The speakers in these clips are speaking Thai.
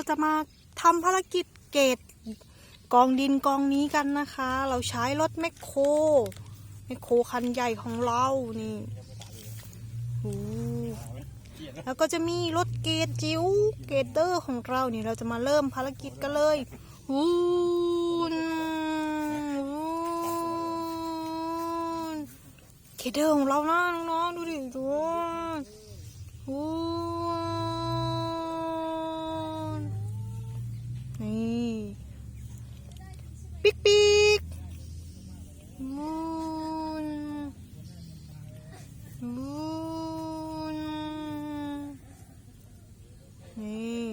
เราจะมาทำภารกิจเกตกองดินกองนี้กันนะคะ เราใช้รถแมคโครแมคโครคันใหญ่ของเรานี่โอ้แล้วก็จะมีรถเกตจิ๋วเกตเตอร์ของเรานี่เราจะมาเริ่มภารกิจกันเลยวูนเกตเตอร์ของเรานะน้องๆดูดิดูวูนนี่ ปิ๊กปิ๊กวูนวูนนี่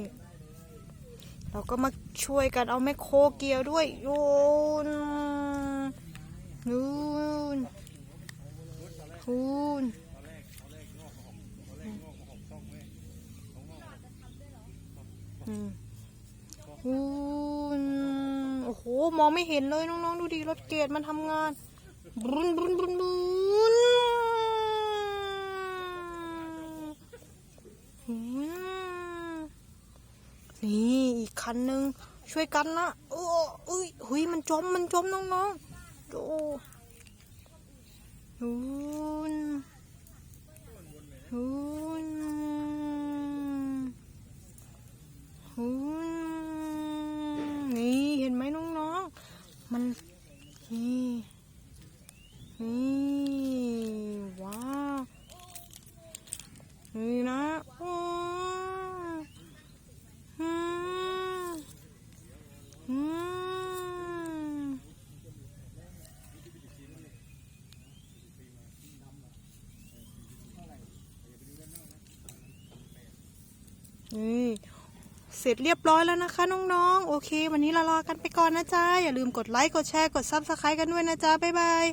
เราก็มาช่วยกันเอาแมคโครเกียวด้วยโยนนูนคูนอืมคูนโอ้โห มองไม่เห็นเลยน้องๆดูดิรถเกตมันทำงานบรุนบรุนบรุนบรุนนี่อีกคันหนึ่งช่วยกันนะเออเอ้ยเฮ้ยมันจมมันจมน้องๆดูนูนนูนนูนนี่เห็นไหมน้องๆ มัน นี่นี่ว้าวนี่นะอืมอืมอืมนี่ เสร็จเรียบร้อยแล้วนะคะน้องๆ โอเค วันนี้เราลากันไปก่อนนะจ๊ะ อย่าลืมกดไลค์ กดแชร์ กดซับสไครต์กันด้วยนะจ๊ะ บ๊ายบาย